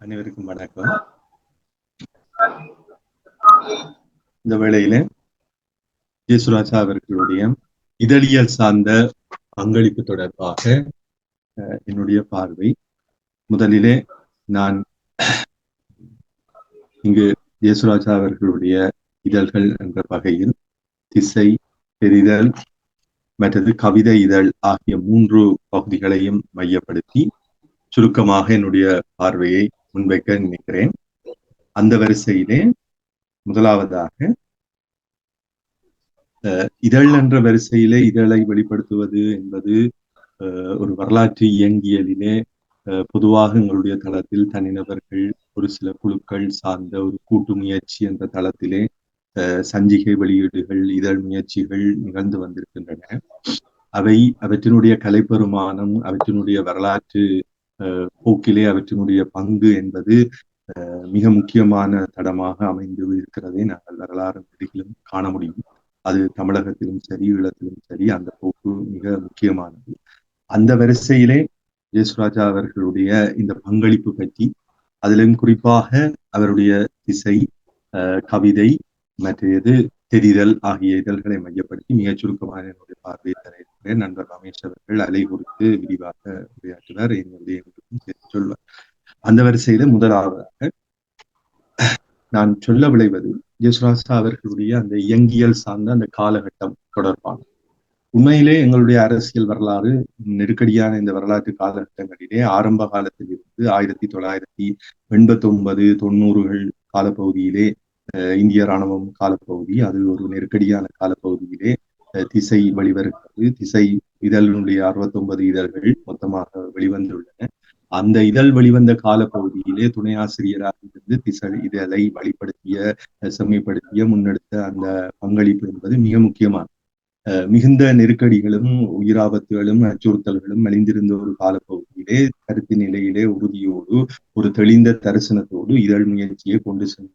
அனைவருக்கும் வணக்கம். இந்த வேளையில ஜேசுராஜா அவர்களுடைய இதழியல் சார்ந்த பங்களிப்பு தொடர்பாக என்னுடைய பார்வை. முதலிலே நான் இங்கு ஜேசுராஜா அவர்களுடைய இதழ்கள் என்ற வகையில் திசை பெரிதல் மற்றது கவிதை இதழ் ஆகிய மூன்று பகுதிகளையும் மையப்படுத்தி சுருக்கமாக என்னுடைய பார்வையை முன்வைக்க நினைக்கிறேன். அந்த வரிசையிலே முதலாவதாக அஹ், இதழ் என்ற வரிசையிலே இதழை வெளிப்படுத்துவது என்பது ஒரு வரலாற்று இயங்கியலிலே அஹ், பொதுவாக எங்களுடைய தளத்தில் தனிநபர்கள் ஒரு சில குழுக்கள் சார்ந்த ஒரு கூட்டு முயற்சி என்ற தளத்திலே அஹ், சஞ்சிகை வெளியீடுகள் இதழ் முயற்சிகள் நிகழ்ந்து வந்திருக்கின்றன. அவை அவற்றினுடைய கலைப்பெருமானம் அவற்றினுடைய வரலாற்று போக்கிலே அவற்றினுடைய பங்கு என்பது மிக முக்கியமான தடமாக அமைந்து இருக்கிறதை நாங்கள் வரலாறு நெடுகிலும் காண முடியும். அது தமிழகத்திலும் சரி ஈழத்திலும் சரி அந்த போக்கு மிக முக்கியமானது. அந்த வரிசையிலே ஜெயசுராஜா அவர்களுடைய இந்த பங்களிப்பு பற்றி அதிலும் குறிப்பாக அவருடைய திசை அஹ், கவிதை மற்றது தெரிதல் ஆகிய இதழ்களை மையப்படுத்தி மிகச் சுருக்கமான என்னுடைய பார்வையை தர நண்பர் ரமேஷ் அவர்கள் அலை குறித்து விரிவாக உரையாற்றினார் என்னுடைய சொல்வார். அந்த வரிசையில முதலாவதாக நான் சொல்ல விளைவது யசுராசா அவர்களுடைய அந்த இயங்கியல் சார்ந்த அந்த காலகட்டம் தொடர்பான. உண்மையிலே எங்களுடைய அரசியல் வரலாறு நெருக்கடியான இந்த வரலாற்று காலகட்டங்களிலே ஆரம்ப காலத்தில் இருந்து ஆயிரத்தி தொள்ளாயிரத்தி எண்பத்தி ஒன்பது தொண்ணூறுகள் காலப்பகுதியிலே இந்திய ராணுவம் காலப்பகுதி அது ஒரு நெருக்கடியான காலப்பகுதியிலே திசை வெளிவருகிறது திசை இதழினுடைய அறுபத்தொன்பது இதழ்கள் மொத்தமாக வெளிவந்துள்ளன. அந்த இதழ் வெளிவந்த காலப்பகுதியிலே துணை ஆசிரியராக இருந்து திசை இதழை வழிப்படுத்திய செம்மைப்படுத்திய முன்னெடுத்த அந்த பங்களிப்பு என்பது மிக முக்கியமானது. அஹ், மிகுந்த நெருக்கடிகளும் உயிராபத்துகளும் அச்சுறுத்தல்களும் அழிந்திருந்த ஒரு காலப்பகுதியிலே கருத்து நிலையிலே உறுதியோடு ஒரு தெளிந்த தரிசனத்தோடு இதழ் முயற்சியை கொண்டு சென்று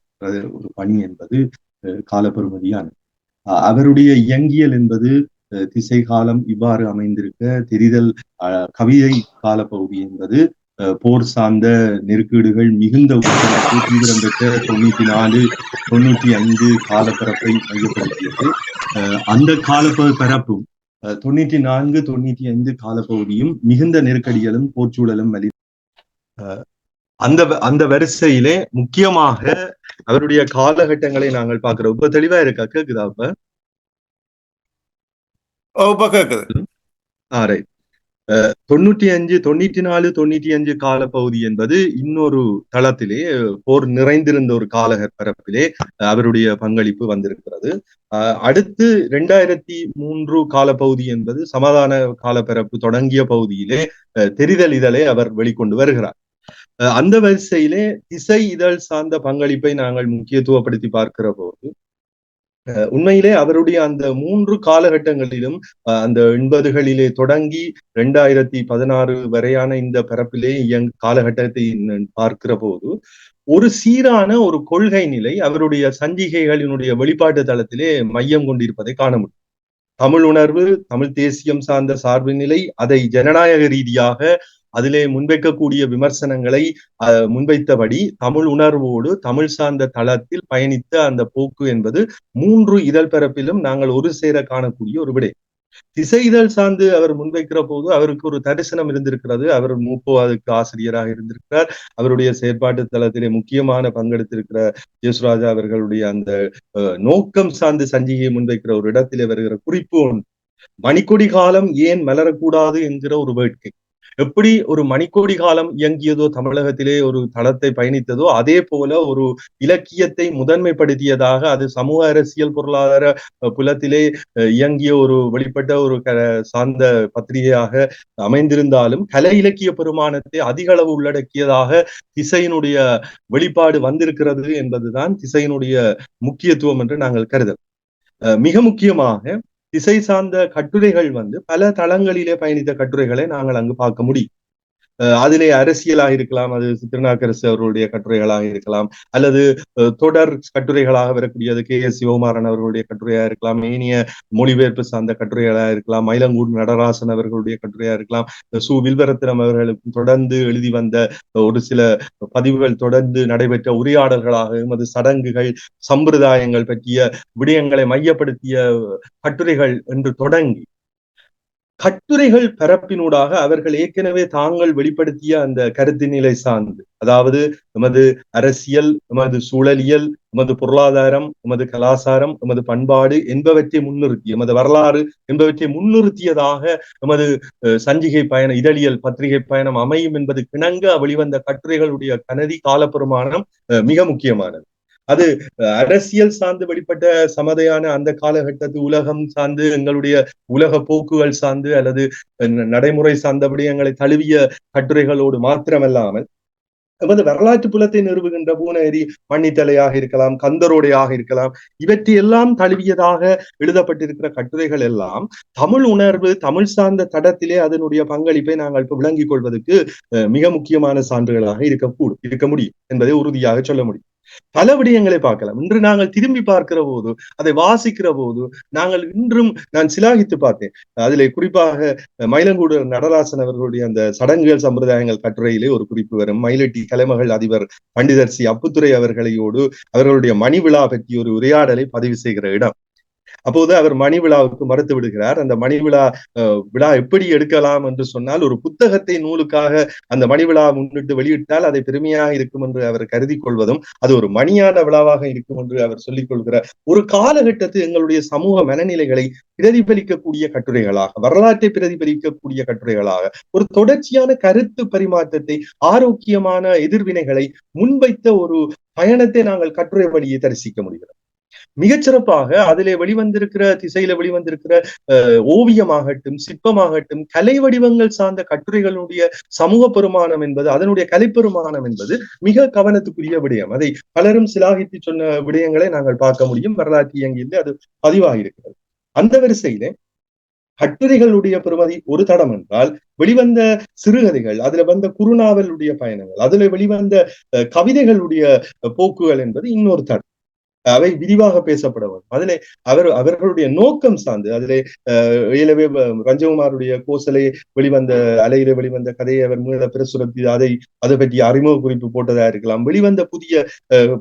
ஒரு பணி என்பது அஹ், அஹ், அவருடைய இயங்கியல் என்பது அஹ், திசை காலம் இவ்வாறு அமைந்திருக்க தெரிதல் அஹ், கவிதை காலப்பகுதி என்பது அஹ், போர் சார்ந்த நெருக்கீடுகள் மிகுந்த தீவிரம் பெற்ற தொண்ணூத்தி நாலு தொண்ணூத்தி ஐந்து காலப்பரப்பை மையப்படுத்தியது. அஹ், அந்த காலப்ப பரப்பும் அஹ், தொண்ணூத்தி நான்கு தொண்ணூத்தி ஐந்து காலப்பகுதியும் மிகுந்த நெருக்கடிகளும் போர்ச்சூழலும் வலி அஹ், அந்த வ- அந்த வரிசையிலே முக்கியமாக அவருடைய காலகட்டங்களை நாங்கள் பார்க்கிறோம். இப்ப தெளிவா இருக்கா? கேக்குதா இப்ப கேக்குது. ஆ ரைட் தொண்ணூத்தி அஞ்சு தொண்ணூத்தி நாலு தொண்ணூத்தி அஞ்சு காலப்பகுதி என்பது இன்னொரு தளத்திலே போர் நிறைந்திருந்த ஒரு கால பரப்பிலே அவருடைய பங்களிப்பு வந்திருக்கிறது. அடுத்து ரெண்டாயிரத்தி மூன்று காலப்பகுதி என்பது சமாதான காலப்பரப்பு தொடங்கிய பகுதியிலே தெரிதல் இதழை அவர் வெளிக்கொண்டு வருகிறார். அந்த வரிசையிலே திசை இதழ் சார்ந்த பங்களிப்பை நாங்கள் முக்கியத்துவப்படுத்தி பார்க்கிற போது உண்மையிலே அவருடைய அந்த மூன்று காலகட்டங்களிலும் அந்த எண்பதுகளிலே தொடங்கி ரெண்டாயிரத்தி பதினாறு வரையான இந்த பரப்பிலே இயங் காலகட்டத்தை பார்க்கிற போது ஒரு சீரான ஒரு கொள்கை நிலை அவருடைய சஞ்சிகைகளினுடைய வெளிப்பாட்டு தளத்திலே மையம் கொண்டிருப்பதை காண முடியும். தமிழ் உணர்வு தமிழ் தேசியம் சார்ந்த சார்பு நிலை அதை ஜனநாயக ரீதியாக அதிலே முன்வைக்கக்கூடிய விமர்சனங்களை அஹ், முன்வைத்தபடி தமிழ் உணர்வோடு தமிழ் சார்ந்த தளத்தில் பயணித்த அந்த போக்கு என்பது மூன்று இதழ் பரப்பிலும் நாங்கள் ஒரு சேர காணக்கூடிய ஒரு விடை. திசை இதழ் சார்ந்து அவர் முன்வைக்கிற போது அவருக்கு ஒரு தரிசனம் இருந்திருக்கிறது. அவர் மூப்போவாதுக்கு ஆசிரியராக இருந்திருக்கிறார். அவருடைய செயற்பாட்டு தளத்திலே முக்கியமான பங்கெடுத்திருக்கிற யேசுராஜா அவர்களுடைய அந்த அஹ், நோக்கம் சார்ந்து சஞ்சிகையை முன்வைக்கிற ஒரு இடத்திலே வருகிற குறிப்பு ஒன்று. மணிக்கொடி காலம் ஏன் மலரக்கூடாது என்கிற ஒரு வேட்கை. எப்படி ஒரு மணிக்கோடி காலம் இயங்கியதோ தமிழகத்திலே ஒரு தளத்தை பயணித்ததோ அதே போல ஒரு இலக்கியத்தை முதன்மைப்படுத்தியதாக அது சமூக அரசியல் பொருளாதார புலத்திலே இயங்கிய ஒரு வெளிப்பட்ட ஒரு க சார்ந்த பத்திரிகையாக அமைந்திருந்தாலும் கலை இலக்கிய பெருமானத்தை அதிக அளவு உள்ளடக்கியதாக திசையினுடைய வெளிப்பாடு வந்திருக்கிறது என்பதுதான் திசையினுடைய முக்கியத்துவம் என்று நாங்கள் கருதல் அஹ், மிக முக்கியமாக திசை சார்ந்த கட்டுரைகள் வந்து பல தளங்களிலே பயணித்த கட்டுரைகளை நாங்கள் அங்கு பார்க்க முடியும். அதிலே அரசியலாக இருக்கலாம் அது திருநாக்கரசு அவர்களுடைய கட்டுரைகளாக இருக்கலாம் அல்லது தொடர் கட்டுரைகளாக வரக்கூடியது கே எஸ் சிவகுமாரன் அவர்களுடைய கட்டுரையாக இருக்கலாம் ஏனிய மொழிபெயர்ப்பு சார்ந்த கட்டுரைகளாக இருக்கலாம் மயிலங்கூடு நடராசன் அவர்களுடைய கட்டுரையாக இருக்கலாம் சு. வில்வரத்தினம் அவர்களுக்கும் தொடர்ந்து எழுதி வந்த ஒரு சில பதிவுகள் தொடர்ந்து நடைபெற்ற உரையாடல்களாக எமது சடங்குகள் சம்பிரதாயங்கள் பற்றிய விடயங்களை மையப்படுத்திய கட்டுரைகள் என்று தொடங்கி கட்டுரைகள் பரப்பினூடாக அவர்கள் ஏற்கனவே தாங்கள் வெளிப்படுத்திய அந்த கருத்து நிலை சார்ந்து. அதாவது நமது அரசியல் நமது சூழலியல் நமது பொருளாதாரம் நமது கலாச்சாரம் நமது பண்பாடு என்பவற்றை முன்னிறுத்தி எமது வரலாறு என்பவற்றை முன்னிறுத்தியதாக நமது சஞ்சிகை பயணம் இதழியல் பத்திரிகை பயணம் அமையும் என்பது கிணங்க வெளிவந்த கட்டுரைகளுடைய கனதி காலப்பிரமாணம் மிக முக்கியமானது. அது அரசியல் சார்ந்து வெளிப்பட்ட சமதையான அந்த காலகட்டத்து உலகம் சார்ந்து எங்களுடைய உலக போக்குகள் சார்ந்து அல்லது நடைமுறை சார்ந்த விடயங்களை தழுவிய கட்டுரைகளோடு மாத்திரமல்லாமல் எமது வரலாற்று புலத்தை நிறுவுகின்ற பூனேரி மன்னித்தலையாக இருக்கலாம் கந்தரோடையாக இருக்கலாம் இவற்றையெல்லாம் தழுவியதாக எழுதப்பட்டிருக்கிற கட்டுரைகள் எல்லாம் தமிழ் உணர்வு தமிழ் சார்ந்த தடத்திலே அதனுடைய பங்களிப்பை நாங்கள் விளங்கிக் கொள்வதற்கு மிக முக்கியமான சான்றுகளாக இருக்கக்கூடும் இருக்க முடியும் என்பதை உறுதியாக சொல்ல முடியும். பல விடயங்களை பார்க்கலாம். இன்று நாங்கள் திரும்பி பார்க்கிற போது அதை வாசிக்கிற போது நாங்கள் இன்றும் நான் சிலாகித்து பார்த்தேன். அதில் குறிப்பாக மயிலங்கூடு நடராசன் அவர்களுடைய அந்த சடங்குகள் சம்பிரதாயங்கள் கட்டுரையிலே ஒரு குறிப்பு வரும். மயிலட்டி கலைமகள் அதிபர் பண்டிதர் சி. அப்புத்துறை அவர்களையோடு அவர்களுடைய மணி விழா பற்றி ஒரு உரையாடலை பதிவு செய்கிற இடம். அப்போது அவர் மணி விழாவுக்கு மறுத்து விடுகிறார். அந்த மணி விழா விழா எப்படி எடுக்கலாம் என்று சொன்னால் ஒரு புத்தகத்தை நூலுக்காக அந்த மணி விழா முன்னிட்டு வெளியிட்டால் அதை பெருமையாக இருக்கும் என்று அவர் கருதி கொள்வதும் அது ஒரு மணியான விழாவாக இருக்கும் என்று அவர் சொல்லிக் கொள்கிறார். ஒரு காலகட்டத்தில் எங்களுடைய சமூக மனநிலைகளை பிரதிபலிக்கக்கூடிய கட்டுரைகளாக வரலாற்றை பிரதிபலிக்கக்கூடிய கட்டுரைகளாக ஒரு தொடர்ச்சியான கருத்து பரிமாற்றத்தை ஆரோக்கியமான எதிர்வினைகளை முன்வைத்த ஒரு பயணத்தை நாங்கள் கட்டுரை வழியை தரிசிக்க முடிகிறது. மிகச்சிறப்பாக அதிலே வெளிவந்திருக்கிற திசையில வெளிவந்திருக்கிற ஓவியமாகட்டும் சிற்பமாகட்டும் கலை வடிவங்கள் சார்ந்த கட்டுரைகளுடைய சமூக பெருமானம் என்பது அதனுடைய கலைப்பெருமானம் என்பது மிக கவனத்துக்குரிய விடயம். அதை பலரும் சிலாகித்து சொன்ன விடயங்களை நாங்கள் பார்க்க முடியும். வரலாற்று இயங்கியில் அது பதிவாகியிருக்கிறது. அந்த வரிசையிலே கட்டுரைகளுடைய பெருமதி ஒரு தடம் என்றால் வெளிவந்த சிறுகதைகள் அதுல வந்த குறுநாவலுடைய பயணங்கள் அதுல வெளிவந்த கவிதைகளுடைய போக்குகள் என்பது இன்னொரு தடம். அவை விரிவாக பேசப்பட வேண்டும் அதிலே அவர் அவர்களுடைய நோக்கம் சார்ந்து அதிலே இயலவே ரஞ்சகுமாருடைய கோசலை வெளிவந்த அலையில வெளிவந்த கதையை அவர் மீள பிரசுரத்தி அதை அதை பற்றி அறிமுக குறிப்பு போட்டதா இருக்கலாம். வெளிவந்த புதிய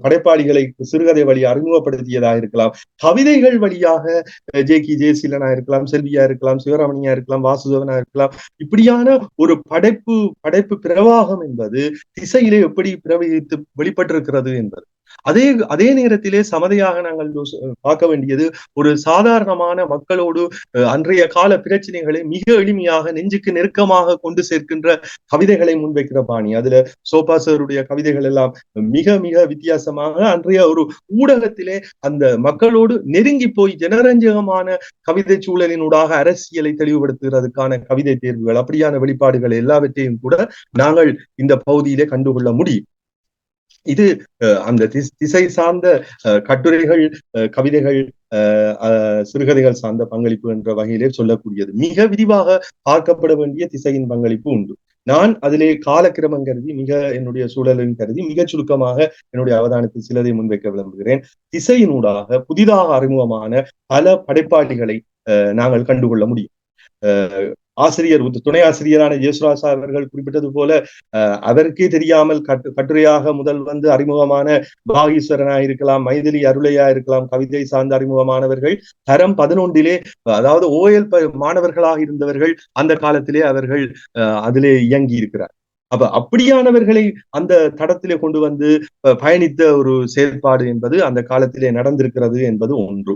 படைப்பாளிகளை சிறுகதை வழி அறிமுகப்படுத்தியதா இருக்கலாம். கவிதைகள் வழியாக ஜே கி ஜெயசீலனா இருக்கலாம் செல்வியா இருக்கலாம் சிவராமணியா இருக்கலாம் வாசுதேவனா இருக்கலாம். இப்படியான ஒரு படைப்பு படைப்பு பிரவாகம் என்பது திசையிலே எப்படி பிரவகித்து வெளிப்பட்டிருக்கிறது என்பது. அதே அதே நேரத்திலே சமதையாக நாங்கள் பார்க்க வேண்டியது ஒரு சாதாரணமான மக்களோடு அன்றைய கால பிரச்சனைகளை மிக எளிமையாக நெஞ்சுக்கு நெருக்கமாக கொண்டு சேர்க்கின்ற கவிதைகளை முன்வைக்கிற பாணி. அதுல சோபா சாருடைய கவிதைகள் எல்லாம் மிக மிக வித்தியாசமாக அன்றைய ஒரு ஊடகத்திலே அந்த மக்களோடு நெருங்கி போய் ஜனரஞ்சகமான கவிதை சூழலினூடாக அரசியலை தெளிவுபடுத்துகிறதுக்கான கவிதை தேர்வுகள் அப்படியான வெளிப்பாடுகள் எல்லாவற்றையும் கூட நாங்கள் இந்த பகுதியிலே கண்டுகொள்ள முடியும். இது அந்த திசை சார்ந்த கட்டுரைகள் கவிதைகள் சிறுகதைகள் சார்ந்த பங்களிப்பு என்ற வகையிலே சொல்லக்கூடியது. மிக விரிவாக பார்க்கப்பட வேண்டிய திசையின் பங்களிப்பு உண்டு. நான் அதிலே காலக்கிரமம் கருதி மிக என்னுடைய சூழலின் கருதி மிக சுருக்கமாக என்னுடைய அவதானத்தில் சிலதை முன்வைக்க விரும்புகிறேன். திசையினூடாக புதிதாக அறிமுகமான பல படைப்பாளிகளை நாங்கள் கண்டுகொள்ள முடியும். ஆசிரியர் துணை ஆசிரியரான ஜேசுராசா அவர்கள் குறிப்பிட்டது போல அவருக்கே தெரியாமல் கட்டு கட்டுரையாக முதல் வந்து அறிமுகமான பாகீஸ்வரனா இருக்கலாம் மைதிலி அருளையா இருக்கலாம் கவிதை சார்ந்த அறிமுகமானவர்கள். தரம் பதினொன்றிலே அதாவது ஓஎல் மாணவர்களாக இருந்தவர்கள் அந்த காலத்திலே அவர்கள் அதிலே இயங்கி இருக்கிறார் அப்ப அப்படியானவர்களை அந்த தடத்திலே கொண்டு வந்து பயணித்த ஒரு செயல்பாடு என்பது அந்த காலத்திலே நடந்திருக்கிறது என்பது ஒன்று.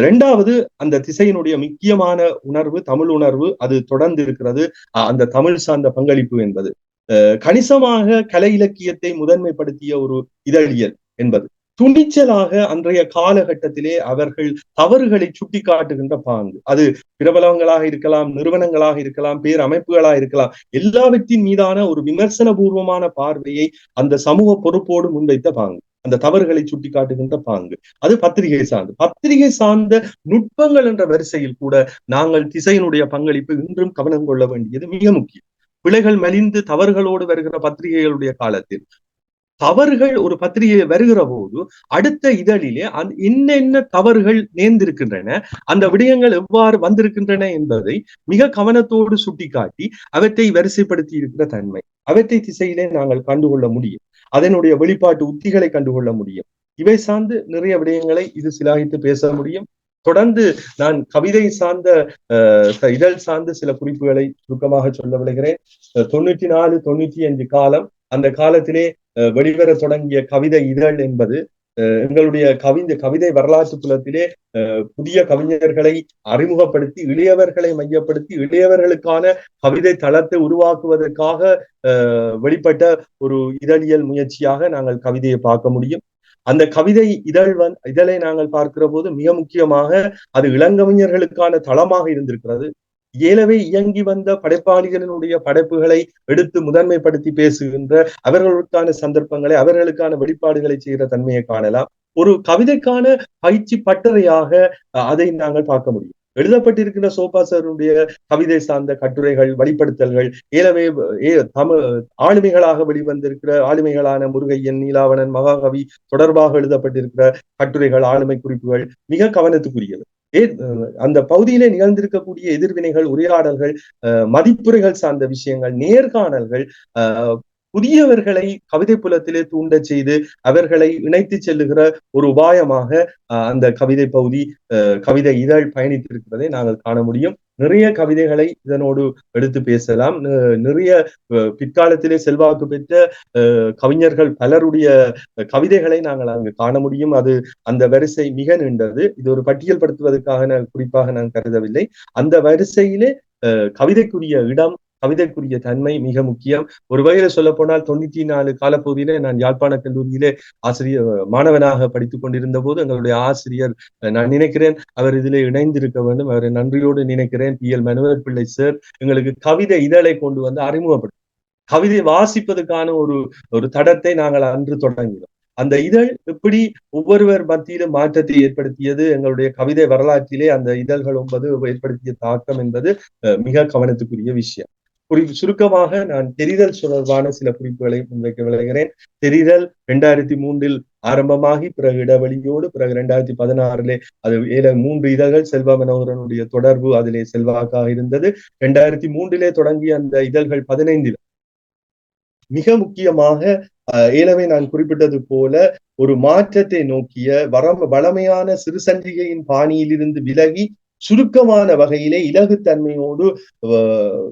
ரெண்டாவது அந்த திசையினுடைய முக்கியமான உணர்வு தமிழ் உணர்வு அது தொடர்ந்து இருக்கிறது அந்த தமிழ் சார்ந்த பங்களிப்பு என்பது. கணிசமாக கலை இலக்கியத்தை முதன்மைப்படுத்திய ஒரு இதழியல் என்பது. துணிச்சலாக அன்றைய காலகட்டத்திலே அவர்கள் தவறுகளை சுட்டி காட்டுகின்ற பாங்கு. அது பிரபலங்களாக இருக்கலாம் நிறுவனங்களாக இருக்கலாம் பேர் அமைப்புகளாக இருக்கலாம் எல்லாவற்றின் மீதான ஒரு விமர்சன பூர்வமான பார்வையை அந்த சமூக பொறுப்போடு முன்வைத்த பாங்கு. அந்த தவறுகளை சுட்டி காட்டுகின்ற பாங்கு. அது பத்திரிகை சார்ந்து. பத்திரிகை சார்ந்த நுட்பங்கள் என்ற வரிசையில் கூட நாங்கள் திசையினுடைய பங்களிப்பு இன்றும் கவனம் கொள்ள வேண்டியது மிக முக்கியம். பிழைகள் மலிந்து தவறுகளோடு வருகிற பத்திரிகைகளுடைய காலத்தில் தவறுகள் ஒரு பத்திரிகை வருகிற போது அடுத்த இதழிலே அந் என்னென்ன தவறுகள் நேர்ந்திருக்கின்றன அந்த விடயங்கள் எவ்வாறு வந்திருக்கின்றன என்பதை மிக கவனத்தோடு சுட்டிக்காட்டி அவற்றை வரிசைப்படுத்தி இருக்கிற தன்மை. அவற்றை திசையிலே நாங்கள் கண்டுகொள்ள முடியும். அதனுடைய வெளிப்பாட்டு உத்திகளை கண்டுகொள்ள முடியும். இவை சார்ந்து நிறைய விடயங்களை இது சிலாகித்து பேச முடியும். தொடர்ந்து நான் கவிதை சார்ந்த இதழ் சார்ந்த சில குறிப்புகளை சுருக்கமாக சொல்ல விளைகிறேன். தொண்ணூற்றி நாலு தொண்ணூற்றி அஞ்சு காலம் அந்த காலத்திலே வெளிவர தொடங்கிய கவிதை இதழ் என்பது எங்களுடைய கவிதை கவிதை வரலாற்று புலத்திலே புதிய கவிஞர்களை அறிமுகப்படுத்தி இளையவர்களை மையப்படுத்தி இளையவர்களுக்கான கவிதை தளத்தை உருவாக்குவதற்காக வெளிப்பட்ட ஒரு இதழியல் முயற்சியாக நாங்கள் கவிதையை பார்க்க முடியும். அந்த கவிதை இதழ் வந் இதழை நாங்கள் பார்க்கிற போது மிக முக்கியமாக அது இளங்கவிஞர்களுக்கான தளமாக இருந்திருக்கிறது. இயலவே இயங்கி வந்த படைப்பாளிகளினுடைய படைப்புகளை எடுத்து முதன்மைப்படுத்தி பேசுகின்ற அவர்களுக்கான சந்தர்ப்பங்களை அவர்களுக்கான வெளிப்பாடுகளை செய்கிற தன்மையை காணலாம். ஒரு கவிதைக்கான பயிற்சி பட்டறையாக அதை நாங்கள் பார்க்க முடியும். எழுதப்பட்டிருக்கின்ற சோபாசருடைய கவிதை சார்ந்த கட்டுரைகள் வழிப்படுத்தல்கள் ஏலவே தமிழ் ஆளுமைகளாக வெளிவந்திருக்கிற ஆளுமைகளான முருகையன் நீலாவணன் மகாகவி தொடர்பாக எழுதப்பட்டிருக்கிற கட்டுரைகள் ஆளுமை குறிப்புகள் மிக கவனத்துக்குரியது. அந்த பகுதியிலே நிகழ்ந்திருக்கக்கூடிய எதிர்வினைகள் உரையாடல்கள் மதிப்புரைகள் சார்ந்த விஷயங்கள் நேர்காணல்கள் புதியவர்களை கவிதை புலத்திலே தூண்ட செய்து அவர்களை இணைத்து செல்லுகிற ஒரு உபாயமாக அந்த கவிதை பகுதி கவிதை இதழ் பயணித்திருக்கிறதை நாங்கள் காண முடியும். நிறைய கவிதைகளை இதனோடு எடுத்து பேசலாம். நிறைய பிற்காலத்திலே செல்வாக்கு பெற்ற கவிஞர்கள் பலருடைய கவிதைகளை நாங்கள் அங்கு காண முடியும். அது அந்த வரிசை மிக நீண்டது. இது ஒரு பட்டியல் படுத்துவதற்காக குறிப்பாக நான் கருதவில்லை. அந்த வரிசையிலே கவிதைக்குரிய இடம் கவிதைக்குரிய தன்மை மிக முக்கியம். ஒரு வகையில சொல்ல போனால் தொண்ணூத்தி நாலு காலப்பகுதியில நான் யாழ்ப்பாண கல்லூரியிலே ஆசிரியர் மாணவனாக படித்துக் கொண்டிருந்த போது எங்களுடைய ஆசிரியர் நான் நினைக்கிறேன் அவர் இதிலே இணைந்திருக்க வேண்டும். அவரை நன்றியோடு நினைக்கிறேன். பி. எல். மனோகர் பிள்ளை சார் எங்களுக்கு கவிதை இதழை கொண்டு வந்து அறிமுகப்படுத்தும் கவிதை வாசிப்பதற்கான ஒரு ஒரு தடத்தை நாங்கள் அன்று தொடங்கினோம். அந்த இதழ் எப்படி ஒவ்வொருவர் மத்தியிலும் மாற்றத்தை ஏற்படுத்தியது எங்களுடைய கவிதை வரலாற்றிலே அந்த இதழ்கள் ஒன்பது ஏற்படுத்திய தாக்கம் என்பது மிக கவனத்துக்குரிய விஷயம். குறி சுருக்கமாக நான் தெரிதல் தொடர்பான சில குறிப்புகளை முன்வைக்க விளைகிறேன். தெரிதல் இரண்டாயிரத்தி மூன்றில் ஆரம்பமாகி பிறகு இடைவெளியோடு பிறகு இரண்டாயிரத்தி பதினாறிலே அது ஏழ மூன்று இதழ்கள் செல்வ மனோகரனுடைய தொடர்பு அதிலே செல்வாக்காக இருந்தது. இரண்டாயிரத்தி மூன்றிலே தொடங்கிய அந்த இதழ்கள் பதினைந்தில் மிக முக்கியமாக ஏலவே நான் குறிப்பிட்டது போல ஒரு மாற்றத்தை நோக்கிய வரம் வளமையான சிறுசஞ்சிகையின் பாணியிலிருந்து விலகி சுருக்கமான வகையிலே இலகுத்தன்மையோடு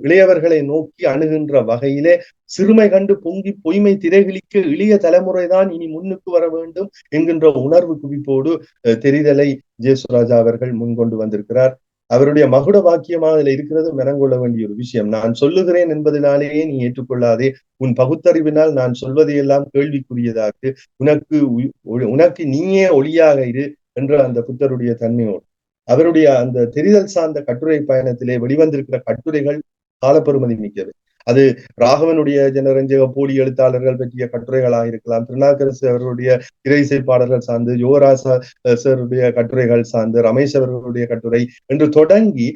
இளையவர்களை நோக்கி அணுகின்ற வகையிலே சிறுமை கண்டு பொங்கி பொய்மை திரைகளிக்க இளைய தலைமுறைதான் இனி முன்னுக்கு வர வேண்டும் என்கின்ற உணர்வு குவிப்போடு தெரிதலை ஜேசுராஜா அவர்கள் முன்கொண்டு வந்திருக்கிறார். அவருடைய மகுட வாக்கியமாக அதுல இருக்கிறது மெனங்கொள்ள வேண்டிய ஒரு விஷயம். நான் சொல்லுகிறேன் என்பதனாலேயே நீ ஏற்றுக்கொள்ளாதே. உன் பகுத்தறிவினால் நான் சொல்வதையெல்லாம் கேள்விக்குரியதாக்கு உனக்கு உனக்கு நீயே ஒளியாக இரு என்ற அந்த புத்தருடைய தன்மையோடு. அவருடைய அந்த தெரிதல் சார்ந்த கட்டுரை பயணத்திலே வெளிவந்திருக்கிற கட்டுரைகள் காலப்பெருமதி மிக்கது அது ராகவனுடைய ஜனரஞ்சக போலி எழுத்தாளர்கள் பற்றிய கட்டுரைகளாக இருக்கலாம். திருநாக்கரசு அவர்களுடைய இறைசை பாடல்கள் சார்ந்து யுவராசருடைய கட்டுரைகள் சார்ந்து ரமேஷ் அவர்களுடைய கட்டுரை என்று தொடங்கி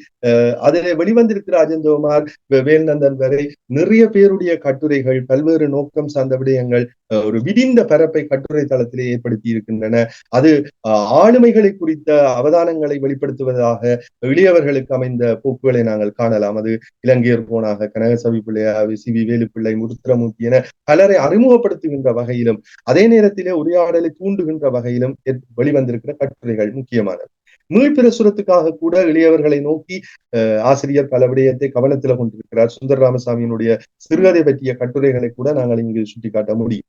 அதில் வெளிவந்திருக்கிற அஜந்தகுமார் வேல்நந்தன் வரை நிறைய பேருடைய கட்டுரைகள் பல்வேறு நோக்கம் சார்ந்த விடயங்கள் ஒரு விடிந்த பரப்பை கட்டுரை தளத்திலே ஏற்படுத்தி இருக்கின்றன. அது ஆளுமைகளை குறித்த அவதானங்களை வெளிப்படுத்துவதாக எளியவர்களுக்கு அமைந்த போக்குகளை நாங்கள் காணலாம். அது இலங்கையர் போனாக கனகசவி பிள்ளையாக சி வி வேலுப்பிள்ளை முருத்திரமூர்த்தி என பலரை அறிமுகப்படுத்துகின்ற வகையிலும் அதே நேரத்திலே உரையாடலை தூண்டுகின்ற வகையிலும் வெளிவந்திருக்கிற கட்டுரைகள் முக்கியமானது. மீள்பிரசுரத்துக்காக கூட எளியவர்களை நோக்கி ஆசிரியர் பல விடயத்தை கவனத்தில் கொண்டிருக்கிறார். சுந்தர ராமசாமியினுடைய சிறுகதை பற்றிய கட்டுரைகளை கூட நாங்கள் இங்கு சுட்டிக்காட்ட முடியும்.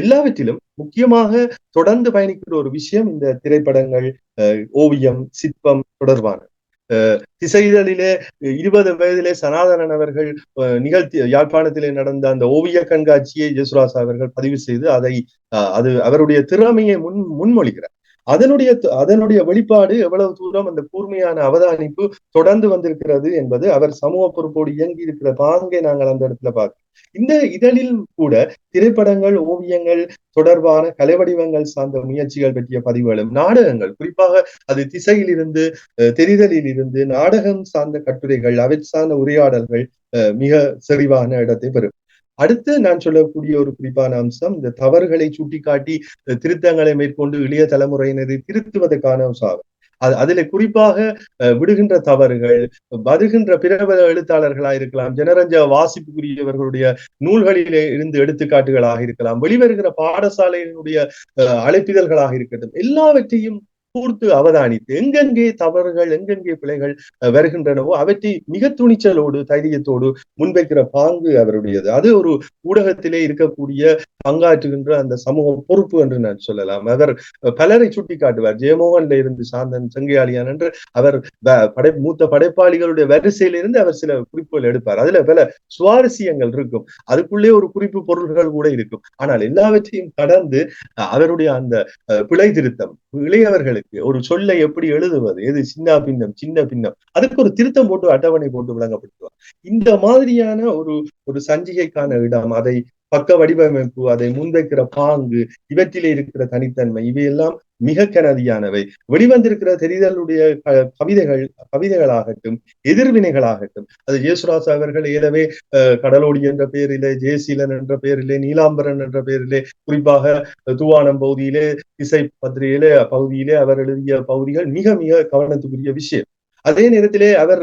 எல்லாவற்றிலும் முக்கியமாக தொடர்ந்து பயணிக்கிற ஒரு விஷயம் இந்த திரைப்படங்கள் ஓவியம் சிற்பம் தொடர்பான. திசைதலிலே இருபது வயதிலே சனாதனன் அவர்கள் நிகழ்த்தி யாழ்ப்பாணத்திலே நடந்த அந்த ஓவிய கண்காட்சியை ஜெசுராசா அவர்கள் பதிவு செய்து அதை அது அவருடைய திறமையை முன் முன்மொழிகிறார். அதனுடைய அதனுடைய வெளிப்பாடு எவ்வளவு தூரம் அந்த கூர்மையான அவதானிப்பு தொடர்ந்து வந்திருக்கிறது என்பது அவர் சமூக பொறுப்போடு இயங்கி இருக்கிற பாங்கை நாங்கள் அந்த இடத்துல பார்க்கிறோம். இந்த இதழில் கூட திரைப்படங்கள் ஓவியங்கள் தொடர்பான கலை வடிவங்கள் சார்ந்த முயற்சிகள் பற்றிய பதிவுகளும் நாடகங்கள் குறிப்பாக அது திசையில் இருந்து தெரிதலில் இருந்து நாடகம் சார்ந்த கட்டுரைகள் அவை சார்ந்த உரையாடல்கள் மிக செறிவான இடத்தை பெறும். அடுத்து நான் சொல்லக்கூடிய ஒரு குறிப்பான அம்சம் இந்த தவறுகளை சுட்டிக்காட்டி திருத்தங்களை மேற்கொண்டு இளைய தலைமுறையினரை திருத்துவதற்கான சாதம் அது அதுல குறிப்பாக விடுகின்ற தவறுகள் வருகின்ற பிரபல எழுத்தாளர்களாக இருக்கலாம் ஜனரஞ்ச வாசிப்புக்குரியவர்களுடைய நூல்களிலே இருந்து எடுத்துக்காட்டுகளாக இருக்கலாம் வெளிவருகிற பாடசாலையினுடைய அழைப்பிதழ்களாக இருக்கட்டும் எல்லாவற்றையும் கூர்த்து அவதானித்து எங்கெங்கே தவறுகள் எங்கெங்கே பிழைகள் வருகின்றனவோ அவற்றை மிக துணிச்சலோடு தைரியத்தோடு முன்வைக்கிற பாங்கு அவருடையது. அது ஒரு ஊடகத்திலே இருக்கக்கூடிய பங்காற்றுகின்ற அந்த சமூக பொறுப்பு என்று நான் சொல்லலாம். அவர் பலரை சுட்டி காட்டுவார் ஜெயமோகன்ல இருந்து சாந்தன் செங்கையாளியான் என்று அவர் படை மூத்த படைப்பாளிகளுடைய வரிசையிலிருந்து அவர் சில குறிப்புகள் எடுப்பார். அதுல பல சுவாரஸ்யங்கள் இருக்கும். அதுக்குள்ளே ஒரு குறிப்பு பொருள்கள் கூட இருக்கும். ஆனால் எல்லாவற்றையும் கடந்து அவருடைய அந்த பிழை திருத்தம் இளையவர்களுக்கு ஒரு சொல்லை எப்படி எழுதுவது? எது? சின்ன பின்னம் சின்ன பின்னம். அதுக்கு ஒரு திருத்தம் போட்டு அட்டவணை போட்டு விளங்கப்படுத்துவார். இந்த மாதிரியான ஒரு ஒரு சஞ்சிகைக்கான இடம் அதை பக்க வடிவமைப்பு அதை முன்வைக்கிற பாங்கு இவற்றிலே இருக்கிற தனித்தன்மை இவையெல்லாம் மிக கனதியானவை. வெளிவந்திருக்கிற தெரிதலுடைய கவிதைகள் கவிதைகளாகட்டும் எதிர்வினைகளாகட்டும் அது ஜேசுராசா அவர்கள் ஏதவே கடலோடி என்ற பெயரிலே ஜெயசீலன் என்ற பெயரிலே நீலாம்பரன் என்ற பெயரிலே குறிப்பாக துவானம் பகுதியிலே இசை பத்திரிகையிலே பகுதியிலே அவர் எழுதிய பகுதிகள் மிக மிக கவனத்துக்குரிய விஷயம். அதே நேரத்திலே அவர்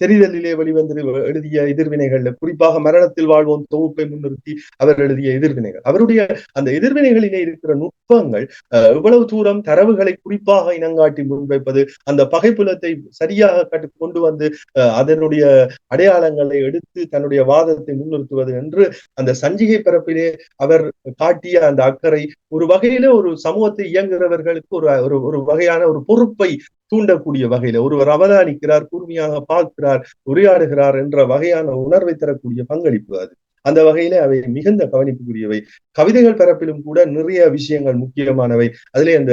தெரிதலிலே வெளிவந்து எழுதிய எதிர்வினைகள்ல குறிப்பாக மரணத்தில் வாழ்வோம் தொகுப்பை முன்னிறுத்தி அவர் எழுதிய எதிர்வினைகள். அவருடைய அந்த எதிர்வினைகளிலே இருக்கிற நுட்பங்கள் இவ்வளவு தூரம் தரவுகளை குறிப்பாக இனங்காட்டி முன்வைப்பது அந்த பகைப்புலத்தை சரியாக கட்டு கொண்டு வந்து அதனுடைய அடையாளங்களை எடுத்து தன்னுடைய வாதத்தை முன்னிறுத்துவது என்று அந்த சஞ்சிகை பரப்பிலே அவர் காட்டிய அந்த அக்கறை ஒரு வகையில ஒரு சமூகத்தை இயங்குகிறவர்களுக்கு ஒரு ஒரு வகையான ஒரு பொறுப்பை தூண்டக்கூடிய வகையில. ஒருவர் அவதானிக்கிறார் கூர்மையாக பார்க்கிறார் உரையாடுகிறார் என்ற வகையான உணர்வை தரக்கூடிய பங்களிப்பு அது. அந்த வகையில அவை மிகுந்த கவனிப்புக்குரியவை. கவிதைகள் பரப்பிலும் கூட நிறைய விஷயங்கள் முக்கியமானவை. அதிலே அந்த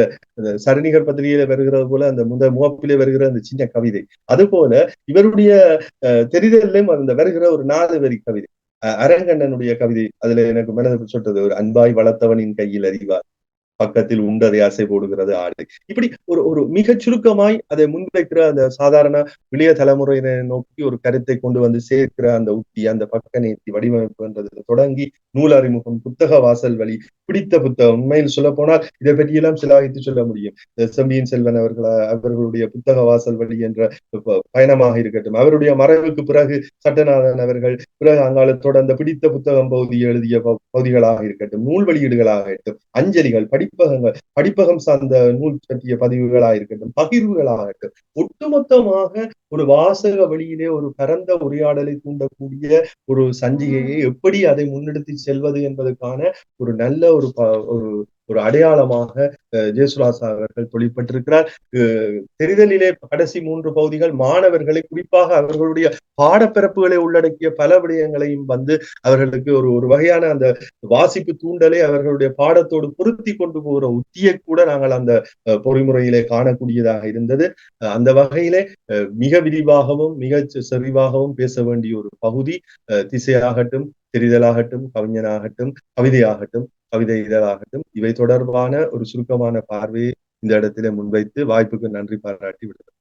சரணிகர் பத்திரிகையில வருகிறது போல அந்த முத முகப்பிலே வருகிற அந்த சின்ன கவிதை. அது போல இவருடைய தெரிதலிலும் அந்த வருகிற ஒரு நாலு வரி கவிதை. அரங்கண்ணனுடைய கவிதை. அதுல எனக்கு மனதில் சொல்றது ஒரு அன்பாய் வளர்த்தவனின் கையில் அறிவார் பக்கத்தில் உண்டதை ஆசை போடுகிறது ஆடு. இப்படி ஒரு ஒரு மிக சுருக்கமாய் அதை முன்வைக்கிற அந்த சாதாரண இளைய தலைமுறையினை நோக்கி ஒரு கருத்தை கொண்டு வந்து சேர்க்கிற அந்த உத்தி அந்த பக்க நேர்த்தி வடிவமைப்புன்றது தொடங்கி நூல் அறிமுகம் புத்தக வாசல் வழி பிடித்த புத்தகம். உண்மையில் சொல்ல போனால் இதை பற்றியெல்லாம் சிலாகித்து சொல்ல முடியும். செம்பியன் செல்வன் அவர்கள் அவர்களுடைய புத்தக வாசல் வழி என்ற பயணமாக இருக்கட்டும். அவருடைய மறைவுக்கு பிறகு சட்டநாதன் அவர்கள் பிறகு அங்கால அந்த பிடித்த புத்தகம் பகுதி எழுதிய பகுதிகளாக இருக்கட்டும். நூல் வெளியீடுகளாக இருக்கட்டும். அஞ்சலிகள் படி படிப்பகங்கள் படிப்பகம் சார்ந்த நூல் பற்றிய பதிவுகளாக இருக்கட்டும் பகிர்வுகளாகட்டும் ஒட்டுமொத்தமாக ஒரு வாசக வழியிலே ஒரு பரந்த உரையாடலை தூண்டக்கூடிய ஒரு சஞ்சிகையை எப்படி அதை முன்னெடுத்து செல்வது என்பதற்கான ஒரு நல்ல ஒரு ஒரு ஒரு அடையாளமாக ஜேசுராசா அவர்கள் தொழிற்பட்டிருக்கிறார் தெரிதலிலே கடைசி மூன்று பகுதிகள் மாணவர்களை குறிப்பாக அவர்களுடைய பாடப்பிறப்புகளை உள்ளடக்கிய பல விடயங்களையும் வந்து அவர்களுக்கு ஒரு ஒரு வகையான அந்த வாசிப்பு தூண்டலை அவர்களுடைய பாடத்தோடு பொருத்தி கொண்டு போகிற உத்தியை கூட நாங்கள் அந்த பொறிமுறையிலே காணக்கூடியதாக இருந்தது. அந்த வகையிலே மிக விரிவாகவும் மிக செறிவாகவும் பேச வேண்டிய ஒரு பகுதி திசையாகட்டும் தெரிதலாகட்டும் கவிஞனாகட்டும் கவிதையாகட்டும் கவிதை இதழாகட்டும் இவை தொடர்பான ஒரு சுருக்கமான பார்வையை இந்த இடத்திலே முன்வைத்து வாய்ப்புக்கு நன்றி பாராட்டி விடுகிறேன்.